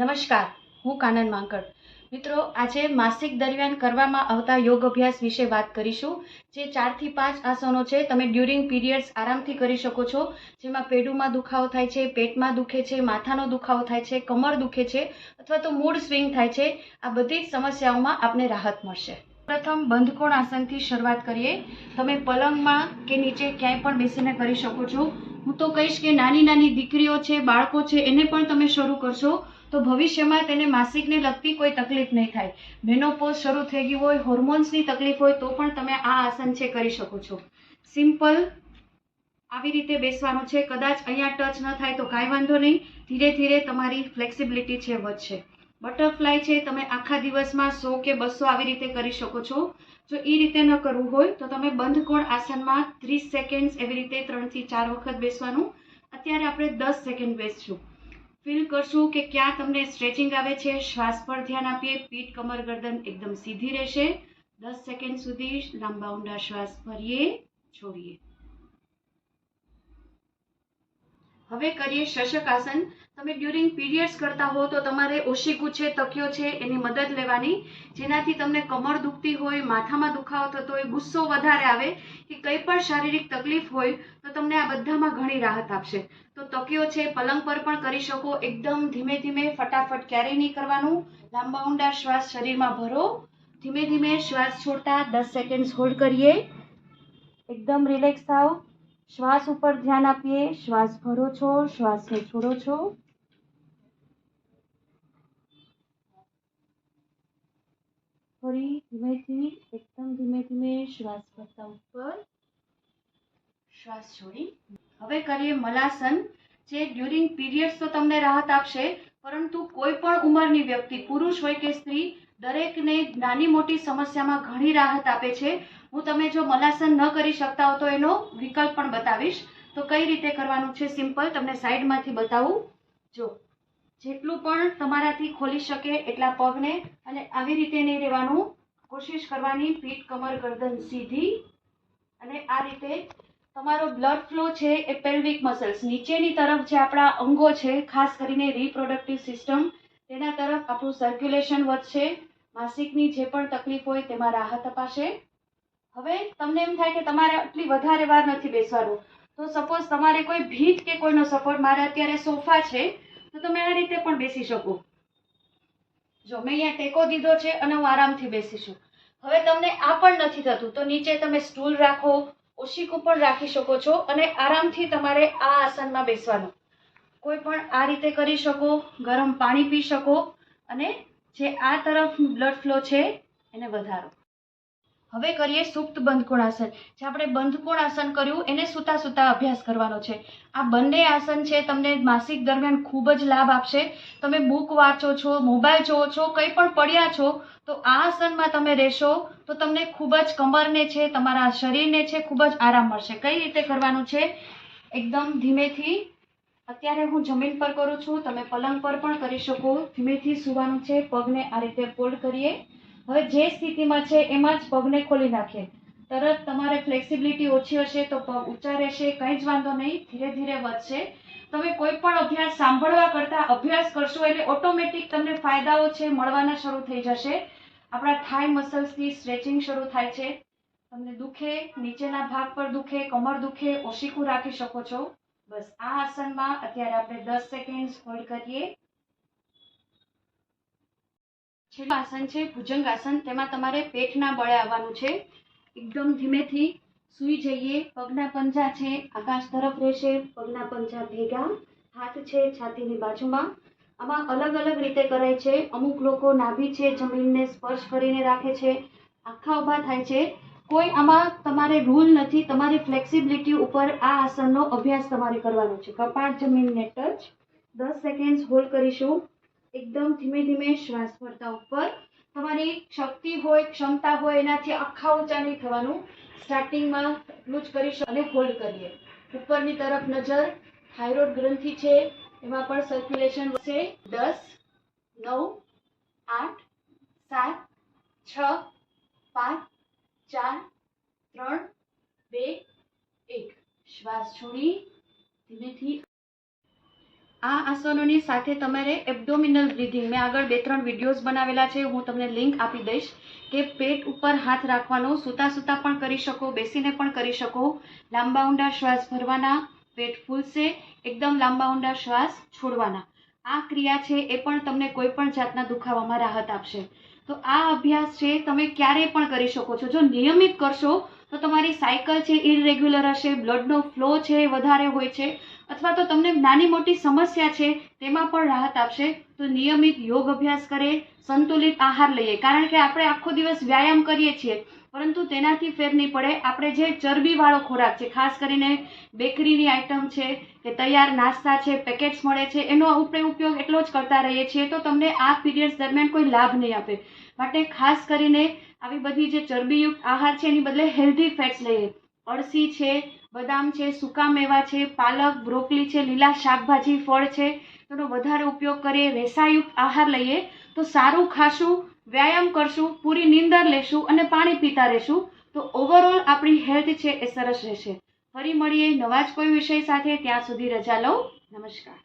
નમસ્કાર, હું કાનન માંકડ. મિત્રો, આજે માસિક દરમિયાન કરવામાં આવતા યોગ અભ્યાસ વિશે વાત કરીશું, જે ચારથી પાંચ આસનો છે, તમે ડ્યુરિંગ પીરિયડ્સ આરામથી કરી શકો છો, જેમાં પેડુમાં દુખાવો થાય છે, પેટમાં દુખે છે, માથાનો દુખાવો થાય છે, કમર દુખે છે, અથવા તો મૂડ સ્વિંગ થાય છે, આ બધી જ સમસ્યાઓમાં આપને રાહત મળશે. પ્રથમ બંધકોણ આસનથી શરૂઆત કરીએ. તમે પલંગમાં કે નીચે ક્યાંય પણ બેસીને કરી શકો છો. હું તો કહીશ કે નાની નાની દીકરીઓ છે, બાળકો છે, એને પણ તમે શરૂ કરશો. તો ભવિષ્યમાં તેને માસિકને લગતી કોઈ તકલીફ નહીં થાય. મેનોપોઝ શરૂ થઈ ગયું હોય હોર્મોન્સની તકલીફ હોય તો પણ તમે આ આસન છે કરી શકો છો. સિમ્પલ આવી રીતે બેસવાનું છે. કદાચ અહીંયા ટચ ન થાય તો કાંઈ વાંધો નહીં. ધીરે ધીરે તમારી ફ્લેક્સિબિલિટી છે, વધશે. બટરફ્લાય છે, તમે આખા દિવસમાં સો કે બસો આવી રીતે કરી શકો છો. જો એ રીતે ન કરવું હોય તો તમે બંધ કોણ આસનમાં ત્રીસ સેકન્ડ એવી રીતે ત્રણથી ચાર વખત બેસવાનું. અત્યારે આપણે દસ સેકન્ડ બેસશું. ફીલ કરશો કે ક્યાં તમને સ્ટ્રેચિંગ આવે છે, શ્વાસ પર ધ્યાન આપીએ, પીઠ, કમર, ગરદન એકદમ સીધી રહેશે. દસ સેકન્ડ સુધી લાંબા ઊંડા શ્વાસ ભરીએ, છોડીએ. હવે કરીએ શશક આસન તમે ડ્યુરિંગ પીરિયડ્સ કરતા હો તો તમારે ઓશિકુ છે તકિયો છે, એની મદદ લેવાની. જેનાથી તમને કમર દુખતી હોય, માથામાં દુખાવો થતો હોય, ગુસ્સો વધારે આવે કે કંઈ પણ શારીરિક તકલીફ હોય તો તમને આ બધામાં ઘણી રાહત આપશે. તો તકિયો છે, પલંગ પર પણ કરી શકો. એકદમ ધીમે ધીમે, ફટાફટ ક્યારેય નહીં કરવાનું. લાંબા ઊંડા શ્વાસ શરીરમાં ભરો. ધીમે ધીમે શ્વાસ છોડતા દસ સેકન્ડ હોલ્ડ કરીએ. એકદમ રિલેક્સ થાવ શ્વાસ ઉપર ધ્યાન આપીએ. શ્વાસ ભરો છો, શ્વાસને છોડો છો. ફરી ધીમેથી, એકદમ ધીમે ધીમે શ્વાસ ભરતા ઉપર. શ્વાસ છોડી હવે કરીએ મલાસન, જે ડ્યુરિંગ પીરિયડ્સ તો તમને રાહત આપશે, પરંતુ કોઈ પણ ઉંમરની વ્યક્તિ, પુરુષ હોય કે સ્ત્રી, દરેકને નાની મોટી સમસ્યામાં ઘણી રાહત આપે છે. હું તમે જો મલાસન ન કરી શકતા હો તો એનો વિકલ્પ પણ બતાવીશ. તો કઈ રીતે કરવાનું છે? સિમ્પલ, તમને સાઈડમાંથી બતાવું. જો, જેટલું પણ તમારાથી ખોલી શકે એટલા પગને અને આવી રીતે નહીં રહેવાનું, કોશિશ કરવાની, પીઠ કમર, ગરદન સીધી અને આ રીતે તમારો બ્લડ ફ્લો છે એ પેલ્વિક મસલ્સ નીચેની તરફ જે આપણા અંગો છે, ખાસ કરીને રિપ્રોડક્ટિવ સિસ્ટમ તેના તરફ આપણું સર્ક્યુલેશન વધશે, માસિકની જે પણ તકલીફ હોય તેમાં રાહત અપાશે. હવે તમને એમ થાય કે તમારે આટલી વધારે વાર નથી બેસવાનું. તો સપોઝ તમારે કોઈ ભીત કે કોઈનો સપોર્ટ મારે અત્યારે સોફા છે, તો તમે આ રીતે પણ બેસી શકો. જો મેં અહીંયા ટેકો દીધો છે અને હું આરામથી બેસી છું. હવે તમને આ પણ નથી થતું, તો નીચે તમે સ્ટૂલ રાખો ઓશિકું પણ રાખી શકો છો અને આરામથી તમારે આ આસનમાં બેસવાનું. કોઈ પણ આ રીતે કરી શકો, ગરમ પાણી પી શકો અને જે આ તરફ બ્લડ ફ્લો છે એને વધારો. હવે કરીએ સુપ્ત બંધકોણ આસન જે આપણે બંધકોણ આસન કર્યું, એને સૂતા સૂતા અભ્યાસ કરવાનો છે. આ બંને આસન છે, તમને માસિક દરમિયાન ખૂબ જ લાભ આપશે. તમે બુક વાંચો છો, મોબાઈલ જોવો છો, કંઈ પણ પડ્યા છો, તો આ આસનમાં તમે રહેશો તો તમને ખૂબ જ કમરને છે, તમારા શરીરને છે, ખૂબ જ આરામ મળશે. કઈ રીતે કરવાનું છે? એકદમ ધીમેથી. અત્યારે હું જમીન પર કરું છું, તમે પલંગ પર પણ કરી શકો. ધીમેથી સુવાનું છે, પગને આ રીતે ફોલ્ડ કરીએ. હવે જે સ્થિતિમાં છે, એમાં જ પગને ખોલી નાખીએ. તરત તમારે ફ્લેક્સિબિલિટી ઓછી હશે તો પગ ઊંચા રહેશે, કંઈ જ વાંધો નહીં, ધીરે ધીરે વધશે. તમે કોઈ પણ અભ્યાસ સાંભળવા કરતાં અભ્યાસ કરશો એટલે ઓટોમેટિક તમને ફાયદાઓ છે, મળવાના શરૂ થઈ જશે. આપણા થાઈ મસલ્સની સ્ટ્રેચિંગ શરૂ થાય છે. તમને દુખે, નીચેના ભાગ પર દુખે, કમર દુખે, ઓશીકું રાખી શકો છો. બસ આ આસનમાં અત્યારે આપણે દસ સેકન્ડ હોલ્ડ કરીએ. છેલ્લું આસન છે, ભુજંગ આસન. તેમાં તમારે પેટના બળે આવવાનું છે. એકદમ ધીમેથી સૂઈ જઈએ. પગના પંજા છે, આકાશ તરફ રહેશે. પગના પંજા ભેગા. હાથ છે છાતીની બાજુમાં. આમાં અલગ અલગ રીતે કરાય છે. અમુક લોકો નાભી છે, જમીનને સ્પર્શ કરીને રાખે છે. આખા ઊભા થાય છે. કોઈ આમાં તમારે રૂલ નથી. તમારી ફ્લેક્સિબિલિટી ઉપર આ આસનનો અભ્યાસ તમારે કરવાનો છે. કપાટ જમીનને ટચ દસ સેકન્ડ હોલ્ડ કરીશું. એકદમ ધીમે ધીમે શ્વાસ ભરતા ઉપર. તમારી શક્તિ હોય, ક્ષમતા હોય, એનાથી આખા ઊંચા નહીં થવાનું. સ્ટાર્ટિંગમાં એટલું જ કરીશું અને હોલ્ડ કરીએ. ઉપરની તરફ નજર. થાઇરોઇડ ગ્રંથિ છે. એમાં પણ સર્ક્યુલેશન છે દસ, નવ, આઠ, સાત, છ, પાંચ, ચાર, ત્રણ, બે, એક. શ્વાસ છોડી, ધીમેથી. આ આસનોની સાથે તમારે એબડોમિનલ બ્રિધિંગ મેં આગળ બે, ત્રણ વિડીયોઝ બનાવેલા છે. હું તમને લિંક આપી દઈશ કે પેટ ઉપર હાથ રાખવાનો સૂતા સૂતા પણ કરી શકો, બેસીને પણ કરી શકો. લાંબા ઊંડા શ્વાસ ભરવાના. પેટ ફૂલશે, એકદમ લાંબા ઊંડા શ્વાસ છોડવાના. આ ક્રિયા છે એ પણ તમને કોઈ પણ જાતના દુખાવામાં રાહત આપશે. તો આ અભ્યાસ છે, તમે ક્યારે પણ કરી શકો છો. જો નિયમિત કરશો, તો તમારી સાયકલ છે ઇરેગ્યુલર હશે, બ્લડનો ફ્લો છે એ વધારે હોય છે, અથવા તો તમને નાની મોટી સમસ્યા છે તેમાં પણ રાહત આપશે. તો નિયમિત યોગ અભ્યાસ કરે, સંતુલિત આહાર લઈએ. કારણ કે આપણે આખો દિવસ વ્યાયામ કરીએ છીએ. પરંતુ તેનાથી ફેર નહીં પડે. આપણે જે ચરબીવાળો ખોરાક છે, ખાસ કરીને બેકરીની આઇટમ છે, કે તૈયાર નાસ્તા છે, પેકેટ્સ મળે છે, એનો ઉપયોગ એટલો જ કરતા રહીએ છીએ, તો તમને આ પીરિયડ્સ દરમિયાન કોઈ લાભ નહીં આપે. માટે ખાસ કરીને આવી બધી જે ચરબીયુક્ત આહાર છે, એની બદલે હેલ્ધી ફેટ્સ લઈએ. અળસી છે, બદામ છે, સૂકા મેવા છે, પાલક, બ્રોકલી છે, લીલા શાકભાજી, ફળ છે, તેનો વધારે ઉપયોગ કરીએ, રેસાયુક્ત આહાર લઈએ, તો સારું ખાશું વ્યાયામ કરશું, પૂરી નીંદર લેશું અને પાણી પીતા રહેશું, તો ઓવરઓલ આપણી હેલ્થ છે એ સરસ રહેશે. ફરી મળીએ નવા જ કોઈ વિષય સાથે, ત્યાં સુધી રજા લઉં. નમસ્કાર.